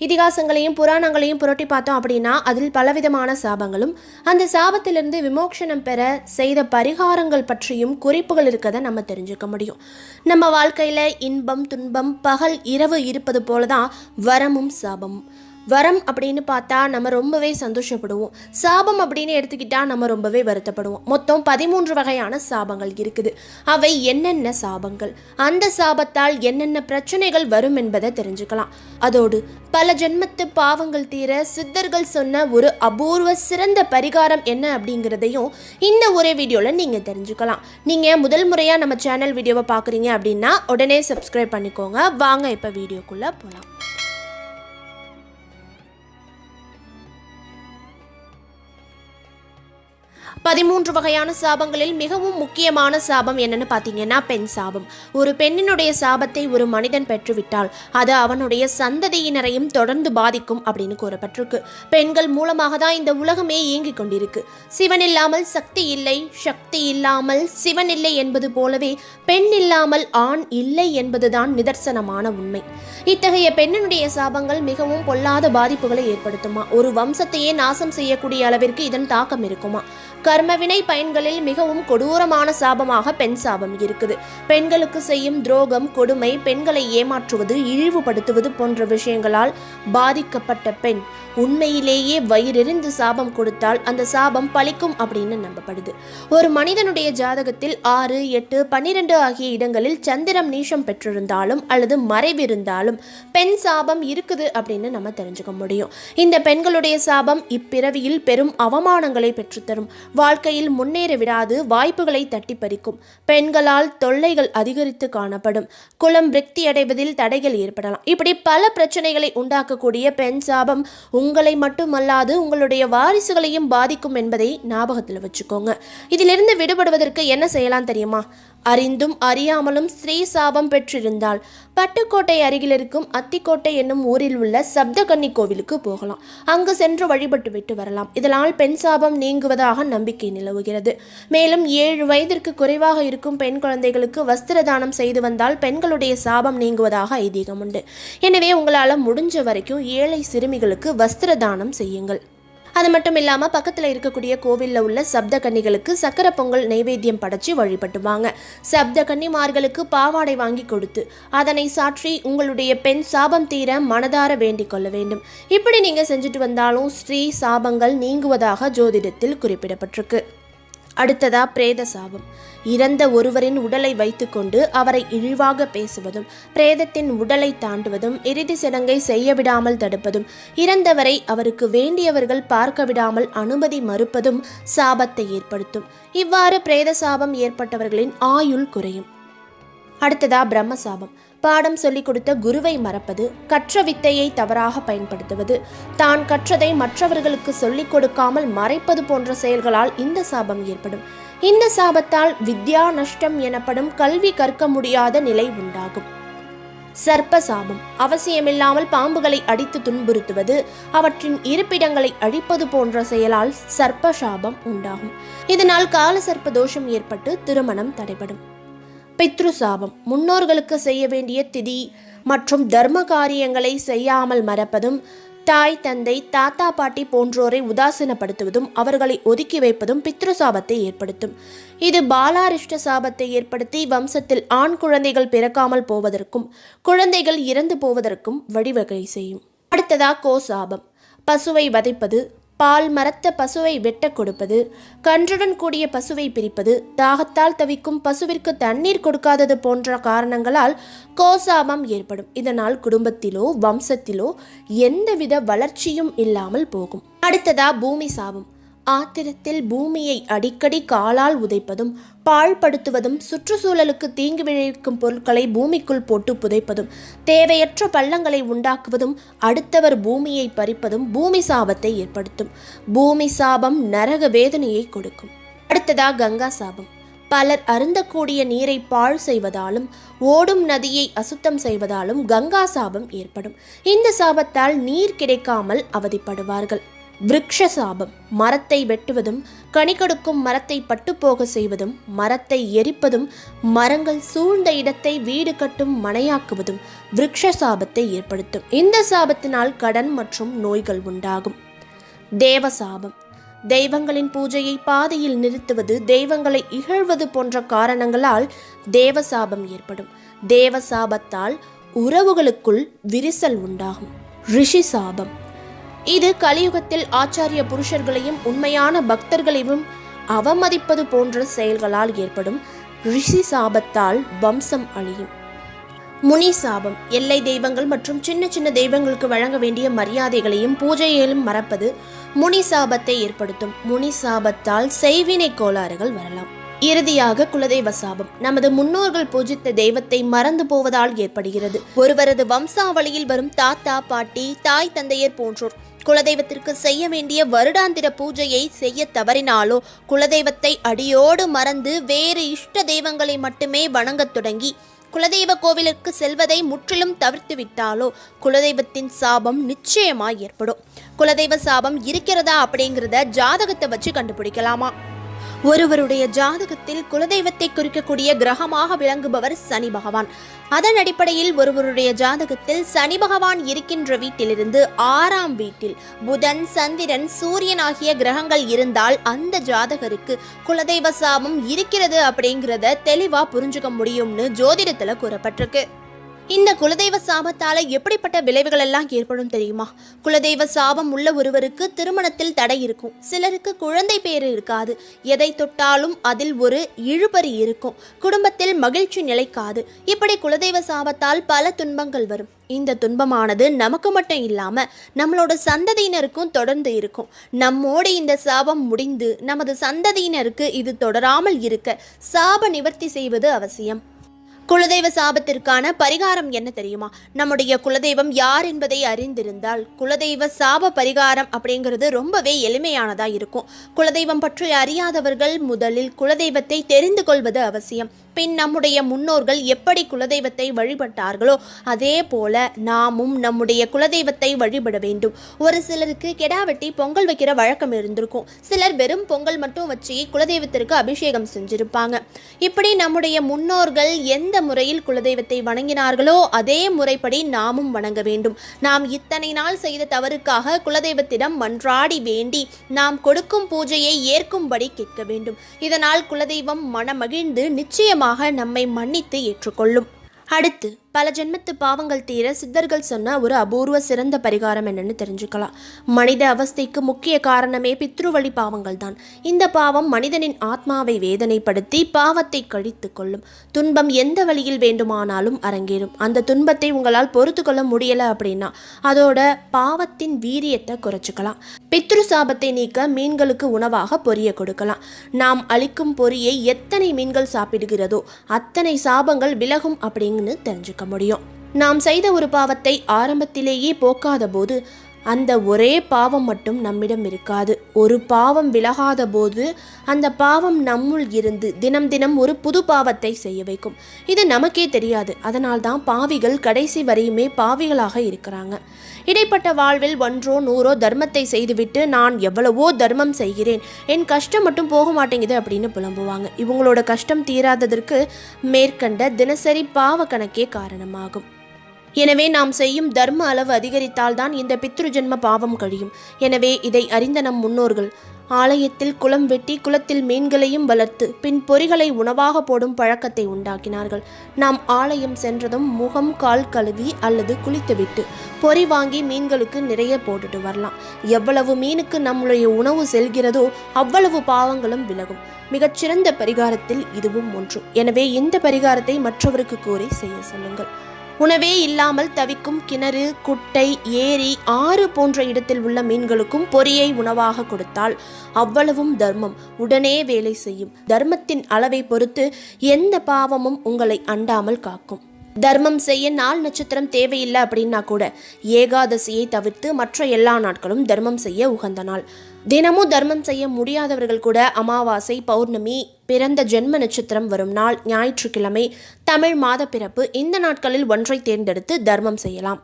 இதிகாசங்களையும் புராணங்களையும் புரட்டி பார்த்தோம் அப்படின்னா அதில் பலவிதமான சாபங்களும் அந்த சாபத்திலிருந்து விமோக்ஷனம் பெற செய்த பரிகாரங்கள் பற்றியும் குறிப்புகள் இருக்கதை நம்ம தெரிஞ்சுக்க முடியும். நம்ம வாழ்க்கையில் இன்பம் துன்பம் பகல் இரவு இருப்பது போல தான் வரமும் சாபமும். வரம் அப்படின்னு பார்த்தா நம்ம ரொம்பவே சந்தோஷப்படுவோம். சாபம் அப்படின்னு எடுத்துக்கிட்டா நம்ம ரொம்பவே வருத்தப்படுவோம். மொத்தம் பதிமூன்று வகையான சாபங்கள் இருக்குது. அவை என்னென்ன சாபங்கள்? அந்த சாபத்தால் என்னென்ன பிரச்சனைகள் வரும் என்பதை தெரிஞ்சுக்கலாம். அதோடு பல ஜென்மத்து பாவங்கள் தீர சித்தர்கள் சொன்ன ஒரு அபூர்வ சிறந்த பரிகாரம் என்ன அப்படிங்கிறதையும் இந்த ஒரே வீடியோவில் நீங்கள் தெரிஞ்சுக்கலாம். நீங்கள் முதல் முறையாக நம்ம சேனல் வீடியோவை பார்க்குறீங்க அப்படின்னா உடனே சப்ஸ்கிரைப் பண்ணிக்கோங்க. வாங்க இப்போ வீடியோக்குள்ளே போகலாம் பதிமூன்று வகையான சாபங்களில் மிகவும் முக்கியமான சாபம் என்னன்னு பார்த்தீங்கன்னா பெண் சாபம். ஒரு பெண்ணினுடைய சாபத்தை ஒரு மனிதன் பெற்றுவிட்டால் அது அவனுடைய சந்ததியினரையும் தொடர்ந்து பாதிக்கும் அப்படின்னு கூறப்பட்டிருக்கு. பெண்கள் மூலமாக தான் இந்த உலகமே இயங்கிக் கொண்டிருக்கு. சிவன் இல்லாமல் சக்தி இல்லை சக்தி இல்லாமல் சிவன் இல்லை என்பது போலவே பெண் இல்லாமல் ஆண் இல்லை என்பதுதான் நிதர்சனமான உண்மை. இத்தகைய பெண்ணினுடைய சாபங்கள் மிகவும் பொல்லாத பாதிப்புகளை ஏற்படுத்துமா? ஒரு வம்சத்தையே நாசம் செய்யக்கூடிய அளவிற்கு இதன் தாக்கம் இருக்குமா? கர்மவினை பயன்களில் மிகவும் கொடூரமான சாபமாக பெண் சாபம் இருக்குது. பெண்களுக்கு செய்யும் துரோகம் கொடுமை பெண்களை ஏமாற்றுவது இழிவுபடுத்துவது போன்ற விஷயங்களால் பாதிக்கப்பட்ட பெண் உண்மையிலேயே வயிறெறிந்து சாபம் கொடுத்தால் அந்த சாபம் பழிக்கும் அப்படின்னு நம்பப்படுது. ஒரு மனிதனுடைய ஜாதகத்தில் ஆறு எட்டு பன்னிரெண்டு ஆகிய இடங்களில் சந்திரம் நீஷம் பெற்றிருந்தாலும் அல்லது மறைவிருந்தாலும் பெண் சாபம் இருக்குது அப்படின்னு நம்ம தெரிஞ்சுக்க முடியும். இந்த பெண்களுடைய சாபம் இப்பிறவியில் பெரும் அவமானங்களை பெற்றுத்தரும். வாழ்க்கையில் முன்னேற விடாது வாய்ப்புகளை தட்டி பறிக்கும் பெண்களால் தொல்லைகள் அதிகரித்து காணப்படும். குலம் விருத்தி அடைவதில் தடைகள் ஏற்படலாம். இப்படி பல பிரச்சனைகளை உண்டாக்கக்கூடிய பெண் சாபம் உங்கள் உங்களை மட்டுமல்லாது உங்களுடைய வாரிசுகளையும் பாதிக்கும் என்பதை ஞாபகத்தில் வச்சுக்கோங்க. இதிலிருந்து விடுபடுவதற்கு என்ன செய்யலாம் தெரியுமா? அறிந்தும் அறியாமலும் ஸ்ரீ சாபம் பெற்றிருந்தால் பட்டுக்கோட்டை அருகில் இருக்கும் அத்திக்கோட்டை என்னும் ஊரில் உள்ள சப்தகன்னி கோவிலுக்கு போகலாம். அங்கு சென்று வழிபட்டு விட்டு வரலாம். இதனால் பெண் சாபம் நீங்குவதாக நம்பிக்கை நிலவுகிறது. மேலும் ஏழு வயதிற்கு குறைவாக இருக்கும் பெண் குழந்தைகளுக்கு வஸ்திர தானம் செய்து வந்தால் பெண்களுடைய சாபம் நீங்குவதாக ஐதீகம் உண்டு எனவே உங்களால் முடிஞ்ச வரைக்கும் ஏழை சிறுமிகளுக்கு வஸ்திர தானம் செய்யுங்கள். அது மட்டும் இல்லாமல் பக்கத்தில் இருக்கக்கூடிய கோவிலில் உள்ள சப்த கன்னிகளுக்கு சக்கரை பொங்கல் நைவேத்தியம் படைச்சு வழிபட்டுவாங்க. சப்த கன்னிமார்களுக்கு பாவாடை வாங்கி கொடுத்து அதனை சாற்றி உங்களுடைய பெண் சாபம் தீர மனதார வேண்டிக் கொள்ள வேண்டும். இப்படி நீங்கள் செஞ்சுட்டு வந்தாலும் ஸ்ரீ சாபங்கள் நீங்குவதாக ஜோதிடத்தில் குறிப்பிடப்பட்டிருக்கு. அடுத்ததா பிரேத சாபம் இறந்த ஒருவரின் உடலை வைத்துக்கொண்டு அவரை இழிவாக பேசுவதும் பிரேதத்தின் உடலை தாண்டுவதும் இறுதி சடங்கை செய்ய விடாமல் தடுப்பதும் இறந்தவரை அவருக்கு வேண்டியவர்கள் பார்க்க விடாமல் அனுமதி மறுப்பதும் சாபத்தை ஏற்படுத்தும். இவ்வாறு பிரேத சாபம் ஏற்பட்டவர்களின் ஆயுள் குறையும். அடுத்ததா பிரம்ம சாபம் பாடம் சொல்லிக் கொடுத்த குருவை மறப்பது கற்ற வித்தையை தவறாக பயன்படுத்துவது தான் கற்றதை மற்றவர்களுக்கு சொல்லிக் கொடுக்காமல் மறைப்பது போன்ற செயல்களால் இந்த சாபம் ஏற்படும். இந்த சாபத்தால் வித்யா நஷ்டம் எனப்படும் கல்வி கற்க முடியாத நிலை உண்டாகும். சர்ப்ப சாபம். அவசியமில்லாமல் பாம்புகளை அடித்து துன்புறுத்துவது அவற்றின் இருப்பிடங்களை அழிப்பது போன்ற செயலால் சர்ப்ப சாபம் உண்டாகும். இதனால் கால சர்ப்ப தோஷம் ஏற்பட்டு திருமணம் தடைபடும். பித்ரு சாபம். முன்னோர்களுக்கு செய்ய வேண்டிய திதி மற்றும் தர்ம காரியங்களை செய்யாமல் மறப்பதும் தாய் தந்தை தாத்தா பாட்டி போன்றோரை உதாசீனப்படுத்துவதும் அவர்களை ஒதுக்கி வைப்பதும் பித்ரு சாபத்தை ஏற்படுத்தும். இது பாலாரிஷ்ட சாபத்தை ஏற்படுத்தி வம்சத்தில் ஆண் குழந்தைகள் பிறக்காமல் போவதற்கும் குழந்தைகள் இறந்து போவதற்கும் வழிவகை செய்யும். அடுத்ததா கோ சாபம். பசுவை வதைப்பது பால் மரத்த பசுவை வெட்ட கொடுப்பது கன்றுடன் கூடிய பசுவை பிரிப்பது தாகத்தால் தவிக்கும் பசுவிற்கு தண்ணீர் கொடுக்காதது போன்ற காரணங்களால் கோசாபம் ஏற்படும். இதனால் குடும்பத்திலோ வம்சத்திலோ எந்தவித வளர்ச்சியும் இல்லாமல் போகும். அடுத்ததா பூமி சாபம். ஆத்திரத்தில் பூமியை அடிக்கடி காலால் உதைப்பதும் பாழ்படுத்துவதும் சுற்றுச்சூழலுக்கு தீங்கு விளைவிக்கும் பொருட்களை பூமிக்குள் போட்டு புதைப்பதும் தேவையற்ற பள்ளங்களை உண்டாக்குவதும் அடுத்தவர் பூமியை பறிப்பதும் பூமி சாபத்தை ஏற்படுத்தும். பூமி சாபம் நரக வேதனையை கொடுக்கும். அடுத்ததா கங்கா சாபம். பலர் அருந்தக்கூடிய நீரை பாழ் செய்வதாலும் ஓடும் நதியை அசுத்தம் செய்வதாலும் கங்கா சாபம் ஏற்படும். இந்த சாபத்தால் நீர் கிடைக்காமல் அவதிப்படுவார்கள். விருக்ஷ சாபம் மரத்தை வெட்டுவதும் கனிகொடுக்கும் மரத்தை பட்டுப்போக செய்வதும் மரத்தை எரிப்பதும் மரங்கள் சூழ்ந்த இடத்தை வீடு கட்டும் மனையாக்குவதும் விருக்ஷ சாபத்தை ஏற்படுத்தும். இந்த சாபத்தினால் கடன் மற்றும் நோய்கள் உண்டாகும். தேவ சாபம் தெய்வங்களின் பூஜையை பாதையில் நிறுத்துவது தெய்வங்களை இகழ்வது போன்ற காரணங்களால் தேவசாபம் ஏற்படும். தேவசாபத்தால் உறவுகளுக்குள் விரிசல் உண்டாகும். ரிஷி சாபம் இது கலியுகத்தில் ஆச்சாரிய புருஷர்களையும் உண்மையான பக்தர்களையும் அவமதிப்பது போன்ற செயல்களால் ஏற்படும் ரிஷி சாபத்தால் வம்சம் அழியும். முனி சாபம் எல்லை தெய்வங்கள் மற்றும் சின்ன சின்ன தெய்வங்களுக்கு வழங்க வேண்டிய மரியாதைகளையும் பூஜையிலும் மறப்பது முனி சாபத்தை ஏற்படுத்தும். முனி சாபத்தால் செய்வினை கோளாறுகள் வரலாம். இறுதியாக குலதெய்வ சாபம். நமது முன்னோர்கள் பூஜித்த தெய்வத்தை மறந்து போவதால் ஏற்படுகிறது. ஒருவரது வம்சாவளியில் வரும் தாத்தா பாட்டி தாய் தந்தையர் போன்றோர் குலதெய்வத்திற்கு செய்ய வேண்டிய வருடாந்திர பூஜையை செய்ய தவறினாலோ குலதெய்வத்தை அடியோடு மறந்து வேறு இஷ்ட தெய்வங்களை மட்டுமே வணங்கத் தொடங்கி குலதெய்வ கோவிலுக்கு செல்வதை முற்றிலும் தவிர்த்து விட்டாலோ குலதெய்வத்தின் சாபம் நிச்சயமாய் ஏற்படும். குலதெய்வ சாபம் இருக்கிறதா அப்படிங்கிறத ஜாதகத்தை வச்சு கண்டுபிடிக்கலாமா? ஒருவருடைய ஜாதகத்தில் குலதெய்வத்தை குறிக்கக்கூடிய கிரகமாக விளங்குபவர் சனி பகவான். அதன் அடிப்படையில் ஒருவருடைய ஜாதகத்தில் சனி பகவான் இருக்கின்ற வீட்டிலிருந்து ஆறாம் வீட்டில் புதன் சந்திரன் சூரியன் ஆகிய கிரகங்கள் இருந்தால் அந்த ஜாதகருக்கு குலதெய்வ சாபம் இருக்கிறது அப்படிங்கிறத தெளிவா புரிஞ்சுக்க முடியும்னு ஜோதிடத்துல கூறப்பட்டிருக்கு. இந்த குலதெய்வ சாபத்தால எப்படிப்பட்ட விளைவுகள் எல்லாம் ஏற்படும் தெரியுமா? குலதெய்வ சாபம் உள்ள ஒருவருக்கு திருமணத்தில் தடை இருக்கும். சிலருக்கு குழந்தை பேர் இருக்காது. எதை தொட்டாலும் அதில் ஒரு இழுபறி இருக்கும். குடும்பத்தில் மகிழ்ச்சி நிலைக்காது. இப்படி குலதெய்வ சாபத்தால் பல துன்பங்கள் வரும். இந்த துன்பமானது நமக்கு மட்டும் இல்லாம நம்மளோட சந்ததியினருக்கும் தொடர்ந்து இருக்கும். நம்மோடு இந்த சாபம் முடிந்து நமது சந்ததியினருக்கு இது தொடராமல் இருக்க சாப நிவர்த்தி செய்வது அவசியம். குலதெய்வ சாபத்திற்கான பரிகாரம் என்ன தெரியுமா? நம்முடைய குலதெய்வம் யார் என்பதை அறிந்திருந்தால் குலதெய்வ சாப பரிகாரம் அப்படிங்கிறது ரொம்பவே எளிமையானதாக இருக்கும். குலதெய்வம் பற்றி அறியாதவர்கள் முதலில் குலதெய்வத்தை தெரிந்து கொள்வது அவசியம். பின் நம்முடைய முன்னோர்கள் எப்படி குலதெய்வத்தை வழிபட்டார்களோ அதே போல நாமும் நம்முடைய குலதெய்வத்தை வழிபட வேண்டும். ஒரு சிலருக்கு கெடா வெட்டி பொங்கல் வைக்கிற வழக்கம் இருந்திருக்கும். சிலர் வெறும் பொங்கல் மட்டும் வச்சு குலதெய்வத்திற்கு அபிஷேகம் செஞ்சிருப்பாங்க. இப்படி நம்முடைய முன்னோர்கள் எந்த முறையில் குலதெய்வத்தை வணங்கினார்களோ அதே முறைப்படி நாமும் வணங்க வேண்டும். நாம் இத்தனை நாள் செய்த தவறுக்காக குலதெய்வத்திடம் மன்றாடி வேண்டி நாம் கொடுக்கும் பூஜையை ஏற்கும்படி கேட்க வேண்டும். இதனால் குலதெய்வம் மனமகிழ்ந்து நிச்சயமாக நம்மை மன்னித்து ஏற்றுக்கொள்ளும். அடுத்து பல ஜென்மத்து பாவங்கள் தீர சித்தர்கள் சொன்ன ஒரு அபூர்வ சிறந்த பரிகாரம் என்னன்னு தெரிஞ்சுக்கலாம். மனித அவஸ்தைக்கு முக்கிய காரணமே பித்ருவழி பாவங்கள் தான் இந்த பாவம் மனிதனின் ஆத்மாவை வேதனைப்படுத்தி பாவத்தை கழித்து கொள்ளும். துன்பம் எந்த வழியில் வேண்டுமானாலும் அரங்கேறும். அந்த துன்பத்தை உங்களால் பொறுத்து கொள்ள முடியல அப்படின்னா அதோட பாவத்தின் வீரியத்தை குறைச்சிக்கலாம். பித்ரு சாபத்தை நீக்க மீன்களுக்கு உணவாக பொரிய கொடுக்கலாம். நாம் அளிக்கும் பொரியை எத்தனை மீன்கள் சாப்பிடுகிறதோ அத்தனை சாபங்கள் விலகும் அப்படின்னு தெரிஞ்சுக்கலாம். இருக்க முடியும். நாம் செய்த ஒரு பாவத்தை ஆரம்பத்திலேயே போக்காத போது அந்த ஒரே பாவம் மட்டும் நம்மிடம் இருக்காது. ஒரு பாவம் விலகாத போது அந்த பாவம் நம்முள் இருந்து தினம் தினம் ஒரு புது பாவத்தை செய்ய வைக்கும். இது நமக்கே தெரியாது. அதனால்தான் பாவிகள் கடைசி வரையுமே பாவிகளாக இருக்கிறாங்க. இடைப்பட்ட வாழ்வில் ஒன்றோ நூறோ தர்மத்தை செய்துவிட்டு நான் எவ்வளவோ தர்மம் செய்கிறேன். என் கஷ்டம் மட்டும் போக மாட்டேங்குது அப்படின்னு புலம்புவாங்க. இவங்களோட கஷ்டம் தீராததற்கு மேற்கண்ட தினசரி பாவ கணக்கே காரணமாகும். எனவே நாம் செய்யும் தர்ம அளவு அதிகரித்தால்தான் இந்த பித்ரு ஜென்ம பாவம் கழியும். எனவே இதை அறிந்த நம் முன்னோர்கள் ஆலயத்தில் குளம் வெட்டி குளத்தில் மீன்களையும் வளர்த்து பின் பொறிகளை உணவாக போடும் பழக்கத்தை உண்டாக்கினார்கள். நாம் ஆலயம் சென்றதும் முகம் கால் கழுவி அல்லது குளித்துவிட்டு பொறி வாங்கி மீன்களுக்கு நிறைய போட்டுட்டு வரலாம். எவ்வளவு மீனுக்கு நம்முடைய உணவு செல்கிறதோ அவ்வளவு பாவங்களும் விலகும். மிகச்சிறந்த பரிகாரத்தில் இதுவும் ஒன்று. எனவே இந்த பரிகாரத்தை மற்றவருக்கு கூறி செய்ய சொல்லுங்கள். உணவே இல்லாமல் தவிக்கும் கிணறு குட்டை ஏரி ஆறு போன்ற இடத்தில் உள்ள மீன்களுக்கும் பொரியை உணவாக கொடுத்தால் அவ்வளவும் தர்மம். உடனே வேலை செய்யும். தர்மத்தின் அளவை பொறுத்து எந்த பாவமும் உங்களை அண்டாமல் காக்கும். தர்மம் செய்ய நாள் நட்சத்திரம் தேவையில்லை அப்படின்னா கூட ஏகாதசியை தவிர்த்து மற்ற எல்லா நாட்களும் தர்மம் செய்ய உகந்த நாள். தினமும் தர்மம் செய்ய முடியாதவர்கள் கூட அமாவாசை பௌர்ணமி பிறந்த ஜென்ம நட்சத்திரம் வரும் நாள் ஞாயிற்றுக்கிழமை தமிழ் மாத பிறப்பு இந்த நாட்களில் ஒன்றை தேர்ந்தெடுத்து தர்மம் செய்யலாம்.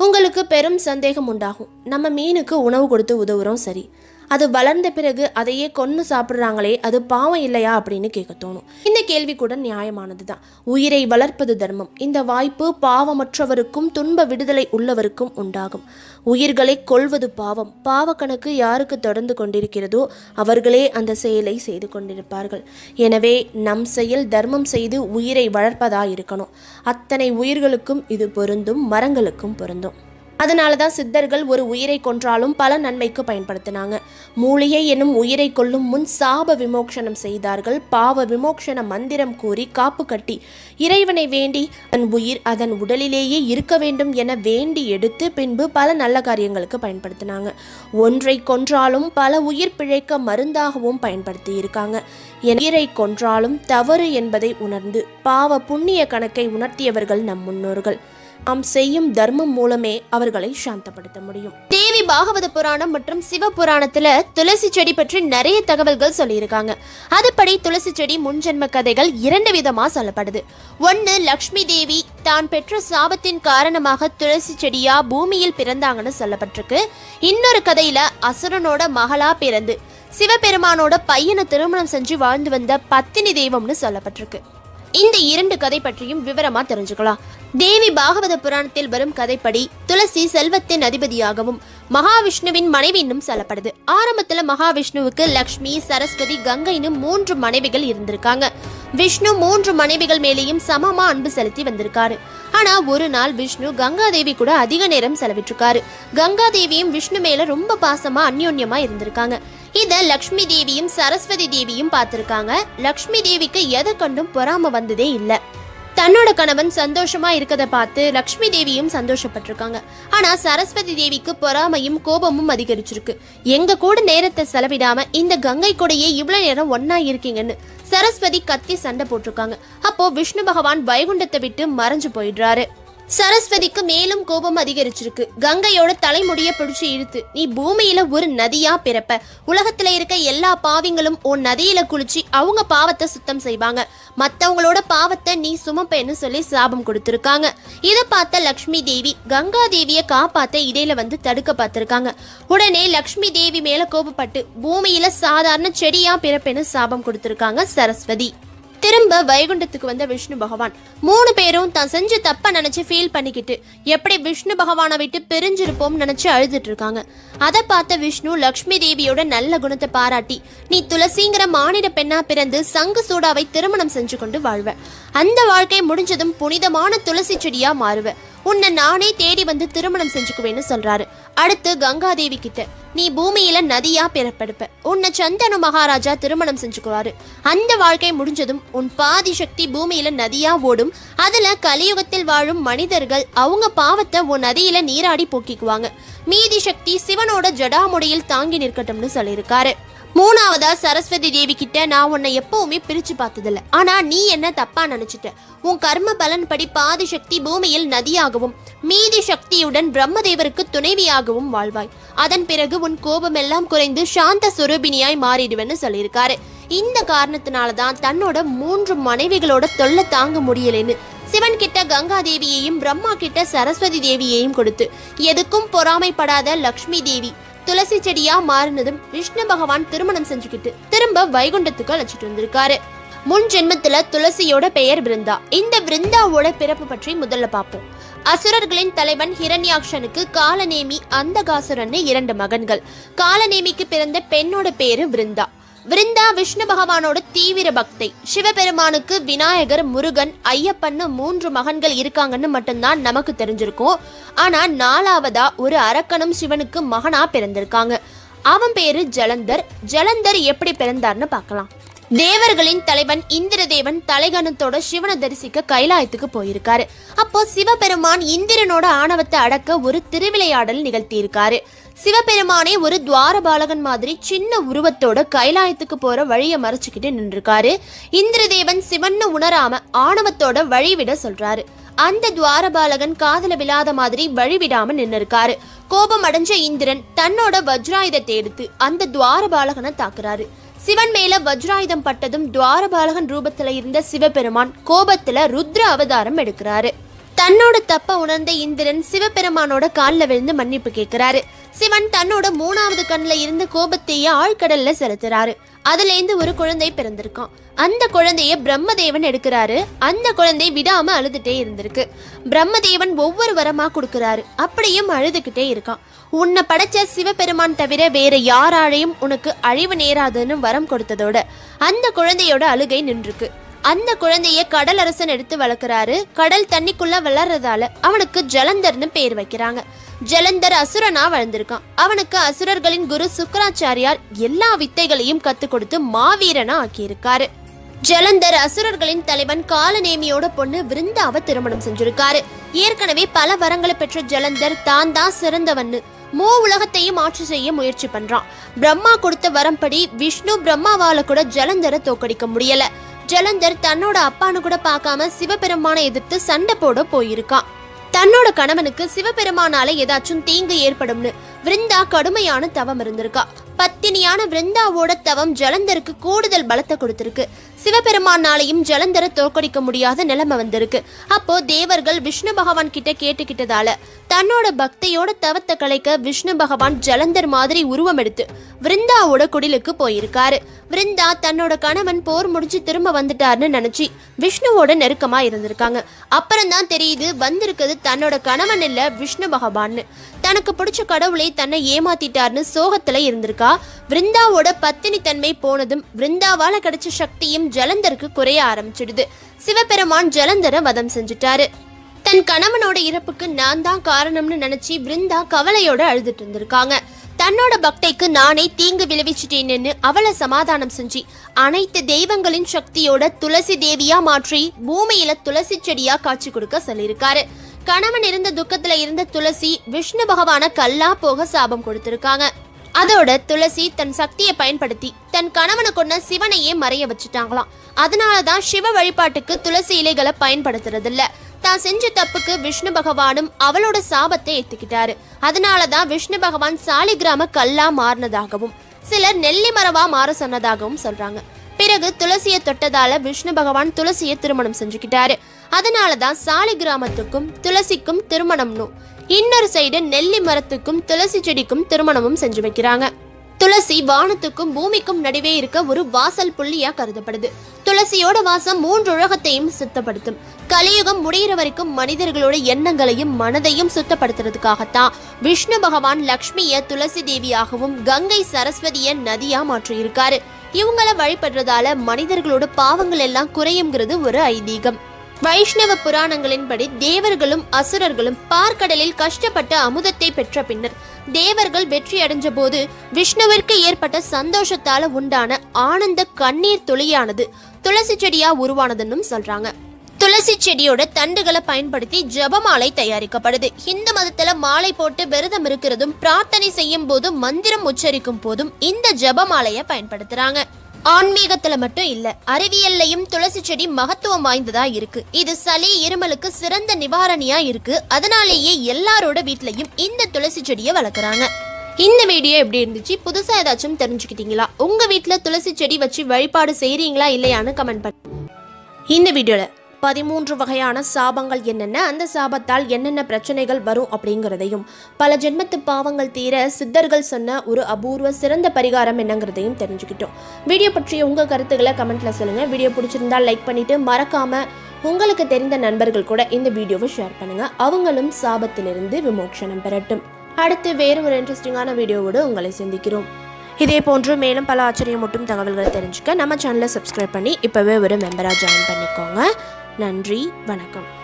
உங்களுக்கு பெரும் சந்தேகம் உண்டாகும். நம்ம மீனுக்கு உணவு கொடுத்து உதவுறோம் சரி. அது வளர்ந்த பிறகு அதையே கொன்று சாப்பிட்றாங்களே அது பாவம் இல்லையா அப்படின்னு கேட்க தோணும். இந்த கேள்வி கூட நியாயமானது தான் உயிரை வளர்ப்பது தர்மம். இந்த வாய்ப்பு பாவமற்றவருக்கும் துன்ப விடுதலை உள்ளவருக்கும் உண்டாகும். உயிர்களை கொல்வது பாவம். பாவக்கணக்கு யாருக்கு தொடர்ந்து கொண்டிருக்கிறதோ அவர்களே அந்த செயலை செய்து கொண்டிருப்பார்கள். எனவே நம் செயல் தர்மம் செய்து உயிரை வளர்ப்பதா இருக்கணும். அத்தனை உயிர்களுக்கும் இது பொருந்தும் மரங்களுக்கும் பொருந்தும். அதனால தான் சித்தர்கள் ஒரு உயிரை கொன்றாலும் பல நன்மைக்கு பயன்படுத்தினாங்க. மூலிகை என்னும் உயிரை கொள்ளும் முன் சாப விமோக்ஷனம் செய்தார்கள். பாவ விமோக்ஷன மந்திரம் கூறி காப்பு கட்டி இறைவனை வேண்டி தன் உயிர் அதன் உடலிலேயே இருக்க வேண்டும் என வேண்டி எடுத்து பின்பு பல நல்ல காரியங்களுக்கு பயன்படுத்தினாங்க. ஒன்றை கொன்றாலும் பல உயிர் பிழைக்க மருந்தாகவும் பயன்படுத்தி இருக்காங்க என் உயிரை கொன்றாலும் தவறு என்பதை உணர்ந்து பாவ புண்ணிய கணக்கை உணர்த்தியவர்கள் நம் முன்னோர்கள். நாம் செய்யும் தர்மம் மூலமே அவர்களை சாந்தப்படுத்த முடியும். தேவி பாகவத புராணம் மற்றும் சிவ புராணத்துல துளசி செடி பற்றி நிறைய தகவல்கள் சொல்லியிருக்காங்க. அதுபடி துளசி செடி முன்ஜென்ம கதைகள் இரண்டு விதமா சொல்லப்படுது. ஒன்னு லக்ஷ்மி தேவி தான் பெற்ற சாபத்தின் காரணமாக துளசி செடியா பூமியில் பிறந்தாங்கன்னு சொல்லப்பட்டிருக்கு. இன்னொரு கதையில அசுரனோட மகளா பிறந்து சிவபெருமானோட பையனை திருமணம் செஞ்சு வாழ்ந்து வந்த பத்தினி தெய்வம்னு சொல்லப்பட்டிருக்கு. இந்த இரண்டு கதை பற்றியும் விவரமா தெரிஞ்சுக்கலாம். தேவி பாகவத புராணத்தில் வரும் கதைப்படி துளசி செல்வத்தின் அதிபதியாகவும் மகாவிஷ்ணுவின் மனைவின்னும் சொல்லப்படுது. ஆரம்பத்துல மகாவிஷ்ணுவுக்கு லக்ஷ்மி சரஸ்வதி கங்கைன்னு மூன்று மனைவிகள் இருந்திருக்காங்க. விஷ்ணு மூன்று மனைவிகள் மேலேயும் சமமா அன்பு செலுத்தி வந்திருக்காரு. ஆனா ஒரு நாள் விஷ்ணு கங்காதேவி கூட அதிக நேரம் செலவிட்டிருக்காரு. கங்காதேவியும் விஷ்ணு மேல ரொம்ப பாசமா அந்யோன்யமா இருந்திருக்காங்க. இத லக்ஷ்மி தேவியும் சரஸ்வதி தேவியும் பார்த்திருக்காங்க. லக்ஷ்மி தேவிக்கு எதை கண்டும் பொறாம வந்ததே இல்ல. தன்னோட கணவன் சந்தோஷமா இருக்கதை பார்த்து லக்ஷ்மி தேவியும் சந்தோஷப்பட்டிருக்காங்க. ஆனா சரஸ்வதி தேவிக்கு பொறாமையும் கோபமும் அதிகரிச்சிருக்கு. எங்க கூட நேரத்தை செலவிடாம இந்த கங்கை கூடையே இவ்வளவு நேரம் ஒன்னா இருக்கீங்கன்னு சரஸ்வதி கத்தி சண்டை போட்டிருக்காங்க. அப்போ விஷ்ணு பகவான் வைகுண்டத்தை விட்டு மறைஞ்சு போயிடுறாரு. சரஸ்வதிக்கு மேலும் கோபம் அதிகரிச்சிருக்கு. கங்கையோட தலைமுடிய பிடிச்சு இழுத்து நீ பூமியில ஒரு நதியா பிறப்ப? உலகத்துல இருக்க எல்லா பாவிங்களும் உன் நதியில குளிச்சு அவங்க பாவத்தை சுத்தம் செய்வாங்க. மத்தவங்களோட பாவத்தை நீ சுமப்பேன்னு சொல்லி சாபம் கொடுத்திருக்காங்க. இதை பார்த்த லக்ஷ்மி தேவி கங்கா தேவிய காப்பாத்த இடையில வந்து தடுக்க பார்த்திருக்காங்க. உடனே லக்ஷ்மி தேவி மேல கோபப்பட்டு பூமியில சாதாரண செடியா பிறப்பேன்னு சாபம் கொடுத்திருக்காங்க சரஸ்வதி. திரும்ப வைகுண்டத்துக்கு வந்த விஷ்ணு பகவான். மூணு பேரும் தான் செஞ்ச தப்ப நினைச்சு ஃபீல் பண்ணிக்கிட்டு எப்படி விஷ்ணு பகவானை விட்டு பிரிஞ்சிருப்போம் நினைச்சு அழுதுட்டு இருக்காங்க. அதை பார்த்த விஷ்ணு லக்ஷ்மி தேவியோட நல்ல குணத்தை பாராட்டி நீ துளசிங்கிற மானிட பெண்ணா பிறந்து சங்கு சூடாவை திருமணம் செஞ்சு கொண்டு வாழ்வ. அந்த வாழ்க்கை முடிஞ்சதும் புனிதமான துளசி செடியா மாறுவ. உன்னை நானே தேடி வந்து திருமணம் செஞ்சுக்குவேன்னு சொல்றாரு. அடுத்து கங்காதேவி கிட்ட நீ பூமியில நதியா பிறப்பெடுப்ப. உன்னை சந்தனு மகாராஜா திருமணம் செஞ்சுக்குவாரு. அந்த வாழ்க்கை முடிஞ்சதும் உன் பாதி சக்தி பூமியில நதியா ஓடும். அதுல கலியுகத்தில் வாழும் மனிதர்கள் அவங்க பாவத்தை உன் நதியில நீராடி போக்கிக்குவாங்க. மீதி சக்தி சிவனோட ஜடாமுடியில் தாங்கி நிற்கட்டும்னு சொல்லியிருக்காரு. மூணாவதா சரஸ்வதி தேவி கிட்ட நான் உன்னை எப்பவுமே பிரிச்சு பார்த்ததில்ல. ஆனா நீ என்ன தப்பா நினைச்சிட்ட? உன் கர்ம பலன் படி பாதி சக்தி பூமியில் நதியாகவும் மீதி சக்தியுடன் பிரம்மதேவருக்கு துணைவியாகவும் வாழ்வாய். அதன் பிறகு உன் கோபம் எல்லாம் குறைந்து சாந்த சுரூபினியாய் மாறிடுவேன்னு சொல்லியிருக்காரு. இந்த காரணத்தினால தான் தன்னோட மூன்று மனைவிகளோட தொல்லை தாங்க முடியலைன்னு. சிவன் கிட்ட கங்கா தேவியையும் பிரம்மா கிட்ட சரஸ்வதி தேவியையும் கொடுத்து எதுக்கும் பொறாமைப்படாத லக்ஷ்மி தேவி. துளசி செடியா மாறினதும் விஷ்ணு பகவான் திருமணம் செஞ்சுக்கிட்டு திரும்ப வைகுண்டத்துக்கு அழைச்சிட்டு வந்திருக்காரு. முன் ஜென்மத்துல துளசியோட பெயர் பிருந்தா. இந்த பிருந்தாவோட பிறப்பு பற்றி முதல்ல பார்ப்போம். அசுரர்களின் தலைவன் ஹிரண்யாக்ஷனுக்கு காலநேமி அந்தகாசுரன்னு இரண்டு மகன்கள். காலநேமிக்கு பிறந்த பெண்ணோட பேரு பிருந்தா. விருந்தா விஷ்ணு பகவானோட தீவிர பக்தை. சிவபெருமானுக்கு விநாயகர் முருகன் ஐயப்பன்னு மூன்று மகன்கள் இருக்காங்கன்னு மட்டும்தான் நமக்கு தெரிஞ்சிருக்கும். ஆனா நாலாவதா ஒரு அரக்கனும் சிவனுக்கு மகனா பிறந்திருக்காங்க. அவன் பேரு ஜலந்தர். ஜலந்தர் எப்படி பிறந்தார்னு பார்க்கலாம். தேவர்களின் தலைவன் இந்திரதேவன் தலைகணத்தோட சிவனை தரிசிக்க கைலாயத்துக்கு போயிருக்காரு. அப்போ சிவபெருமான் இந்திரனோட ஆணவத்தை அடக்க ஒரு திருவிளையாடல் நிகழ்த்தியிருக்காரு. சிவபெருமானே ஒரு துவாரபாலகன் மாதிரி சின்ன உருவத்தோட கைலாயத்துக்கு போற வழியை மறைச்சுக்கிட்டு நின்றுருக்காரு. இந்திரதேவன் சிவன்னு உணராம ஆணவத்தோட வழிவிட சொல்றாரு. அந்த துவாரபாலகன் காதல விழாத மாதிரி வழிவிடாம நின்னு இருக்காரு கோபம் அடைஞ்ச இந்திரன் தன்னோட வஜ்ராயுதத்தை எடுத்து அந்த துவாரபாலகனை தாக்குறாரு. சிவன் மேல வஜ்ராயுதம் பட்டதும் துவாரபாலகன் ரூபத்துல இருந்த சிவபெருமான் கோபத்துல ருத்ர அவதாரம் எடுக்கிறாரு. தன்னோட தப்ப உணர்ந்த இந்திரன் சிவபெருமானோட காலில் விழுந்து மன்னிப்பு கேட்கிறாரு. சிவன் தன்னோட மூணாவது கண்ணில் இருந்த கோபத்தையே ஆழ்கடல்ல செலுத்துறாரு. அதுலேருந்து ஒரு குழந்தை பிறந்திருக்கும் அந்த குழந்தைய பிரம்மதேவன் எடுக்கிறாரு. அந்த குழந்தை விடாம அழுதுட்டே இருந்திருக்கு. பிரம்மதேவன் ஒவ்வொரு வரமா கொடுக்கறாரு. அப்படியும் அழுதுகிட்டே இருக்கான். உன்னை படைச்ச சிவபெருமான் தவிர வேற யாராலையும் உனக்கு அழிவு நேராதுன்னு வரம் கொடுத்ததோட அந்த குழந்தையோட அழுகை நின்றுக்கு அந்த குழந்தைய கடல் அரசன் எடுத்து வளர்க்குறாரு. கடல் தண்ணிக்குள்ள வளர்றதால அவனுக்கு ஜலந்தர்னு பேர் வைக்கிறாங்க. ஜலந்தர் அசுரனா வளர்ந்திருக்கான். அவனுக்கு அசுரர்களின் குரு சுக்கராச்சாரியார் எல்லா வித்தைகளையும் கத்து கொடுத்து மாவீரனா ஆக்கியிருக்காரு. ஜலந்தர் அசுரர்களின் தலைவன் காலநேமியோட பொண்ணு விருந்தாவை திருமணம் செஞ்சிருக்காரு. ஏற்கனவே பல வரங்களை பெற்ற ஜலந்தர் தான் தான் சிறந்தவன்னு மூ உலகத்தையும் ஆட்சி செய்ய முயற்சி பண்றான். பிரம்மா கொடுத்த வரம்படி விஷ்ணு பிரம்மாவால கூட ஜலந்தரை தோக்கடிக்க முடியல. ஜலந்தர் தன்னோட அப்பான்னு கூட பார்க்காம சிவபெருமானை எதிர்த்து சண்டை போட போயிருக்கான். தன்னோட கணவனுக்கு சிவபெருமானால ஏதாச்சும் தீங்கு ஏற்படும்னு விருந்தா கடுமையான தவம் இருந்திருக்கா. பத்தினியான விருந்தாவோட தவம் ஜலந்தருக்கு கூடுதல் பலத்தை கொடுத்திருக்கு. சிவபெருமானாலையும் ஜலந்தரை தோற்கடிக்க முடியாத நிலைமை வந்திருக்கு. அப்போ தேவர்கள் விஷ்ணு பகவான் கிட்ட கேட்டுக்கிட்டதால தன்னோட பக்தியோட தவத்தை கலைக்க விஷ்ணு பகவான் ஜலந்தர் மாதிரி உருவம் எடுத்து விருந்தாவோட குடிலுக்கு போயிருக்காரு. விருந்தா தன்னோட கணவன் போர் முடிஞ்சு திரும்ப வந்துட்டாருன்னு நினைச்சு விஷ்ணுவோட நெருக்கமா இருந்திருக்காங்க. அப்புறம் தான் தெரியுது வந்திருக்கிறது தன்னோட கணவன் இல்ல விஷ்ணு பகவான்னு. தனக்கு பிடிச்ச கடவுளை தன்னை ஏமாத்திட்டார்னு சோகத்துல இருந்திருக்கா? விருந்தாவோட பத்தினி தன்மை போனதும் விருந்தாவால கிடைச்ச சக்தியும் ஜலந்தருக்கு குறைய ஆரம்பிச்சிடுது. சிவபெருமான் ஜலந்தரை வதம் செஞ்சுட்டாரு. தன் கணவனோட இறப்புக்கு நான் தான் காரணம்னு நினைச்சு பிருந்தா கவலையோட அழுதுட்டு இருந்திருக்காங்க. தன்னோட பக்தைக்கு நானே தீங்கு விளைவிச்சிட்டேன்னு அவளை சமாதானம் செஞ்சு அனைத்து தெய்வங்களின் சக்தியோட துளசி தேவியா மாற்றி பூமியில துளசி செடியா காட்சி கொடுக்க சொல்லியிருக்காரு. கணவன் இருந்த துக்கத்துல இருந்த துளசி விஷ்ணு பகவான கல்லா போக சாபம் கொடுத்திருக்காங்க. அதோட துளசி தன் சக்தியை பயன்படுத்தி தன் கணவனை கொண்ட சிவனையே மறைய வச்சுட்டாங்களாம். அதனாலதான் சிவ வழிபாட்டுக்கு துளசி இலைகளை பயன்படுத்துறது இல்ல தான் செஞ்ச தப்புக்கு விஷ்ணு பகவானும் அவளோட சாபத்தை ஏத்துக்கிட்டாரு. அதனாலதான் விஷ்ணு பகவான் சாலிகிராம கல்லா மாறினதாகவும் சிலர் நெல்லி மரவா மாற சொன்னதாகவும் சொல்றாங்க. பிறகு துளசியை தொட்டதால விஷ்ணு பகவான் துளசியை திருமணம் செஞ்சுக்கிட்டாரு. அதனாலதான் சாலி கிராமத்துக்கும் துளசிக்கும் திருமணம்னு இன்னொரு சைடு நெல்லி மரத்துக்கும் துளசி செடிக்கும் திருமணமும் செஞ்சு வைக்கிறாங்க. துளசி வானத்துக்கும் பூமிக்கும் நடுவே இருக்க ஒரு வாசல் புள்ளியா கருதப்படுது. துளசியோட வாசம் மூன்று உலகத்தையும் சுத்தப்படுத்தும். கலியுகம் முடிகிற வரைக்கும் மனிதர்களோட எண்ணங்களையும் மனதையும் சுத்தப்படுத்துறதுக்காகத்தான் விஷ்ணு பகவான் லக்ஷ்மிய துளசி தேவியாகவும் கங்கை சரஸ்வதிய நதியா மாற்றியிருக்காரு. இவங்கள வழிபடுறதால மனிதர்களோட பாவங்கள் எல்லாம் குறையுங்கிறது ஒரு ஐதீகம். வைஷ்ணவ புராணங்களின்படி தேவர்களும் அசுரர்களும் பார்க்கடலில் கஷ்டப்பட்டு அமுதத்தை பெற்ற பின்னர் தேவர்கள் வெற்றி அடைஞ்ச போது விஷ்ணுவிற்கு ஏற்பட்ட சந்தோஷத்தால உண்டான ஆனந்த கண்ணீர் துளியானது துளசி செடியா உருவானதுன்னு சொல்றாங்க. துளசி செடியோட தண்டுகளை பயன்படுத்தி ஜபமாலை தயாரிக்கப்படுது. இந்து மதத்துல மாலை போட்டு விரதம் இருக்கிறதும் பிரார்த்தனை செய்யும் போதும் மந்திரம் உச்சரிக்கும் போதும் இந்த ஜபமாலையை பயன்படுத்துறாங்க. ஆன்மீகத்துல மட்டும் இல்ல அறிவியல்லையும் துளசி செடி மகத்துவம் வாய்ந்ததா இருக்கு. இது சளி இருமலுக்கு சிறந்த நிவாரணியா இருக்கு. அதனாலேயே எல்லாரோட வீட்லயும் இந்த துளசி செடியை வளர்க்குறாங்க. இந்த வீடியோ எப்படி இருந்துச்சு? புதுசா ஏதாச்சும் தெரிஞ்சுக்கிட்டீங்களா? உங்க வீட்டுல துளசி செடி வச்சு வழிபாடு செய்யறீங்களா இல்லையான்னு கமெண்ட் பண்ணு. இந்த வீடியோல பதிமூன்று வகையான சாபங்கள் என்னென்ன அந்த சாபத்தால் என்னென்ன பிரச்சனைகள் வரும் அப்படிங்கிறதையும் பல ஜென்மத்து பாவங்கள் தீர சித்தர்கள் சொன்ன ஒரு அபூர்வ சிறந்த பரிகாரம் என்னங்கிறதையும் தெரிஞ்சுக்கிட்டோம். வீடியோ பற்றிய உங்கள் கருத்துக்களை கமெண்ட்ல சொல்லுங்க. வீடியோ பிடிச்சிருந்தா லைக் பண்ணிட்டு மறக்காம உங்களுக்கு தெரிந்த நண்பர்கள் கூட இந்த வீடியோவை ஷேர் பண்ணுங்க. அவங்களும் சாபத்திலிருந்து விமோக்ஷனம் பெறட்டும். அடுத்து வேறு ஒரு இன்ட்ரெஸ்டிங்கான வீடியோவோடு உங்களை சந்திக்கிறோம். இதே போன்று மேலும் பல ஆச்சரியமூட்டும் தகவல்களை தெரிஞ்சுக்க நம்ம சேனலை சப்ஸ்கிரைப் பண்ணி இப்போவே ஒரு மெம்பராக ஜாயின் பண்ணிக்கோங்க. நன்றி வணக்கம்.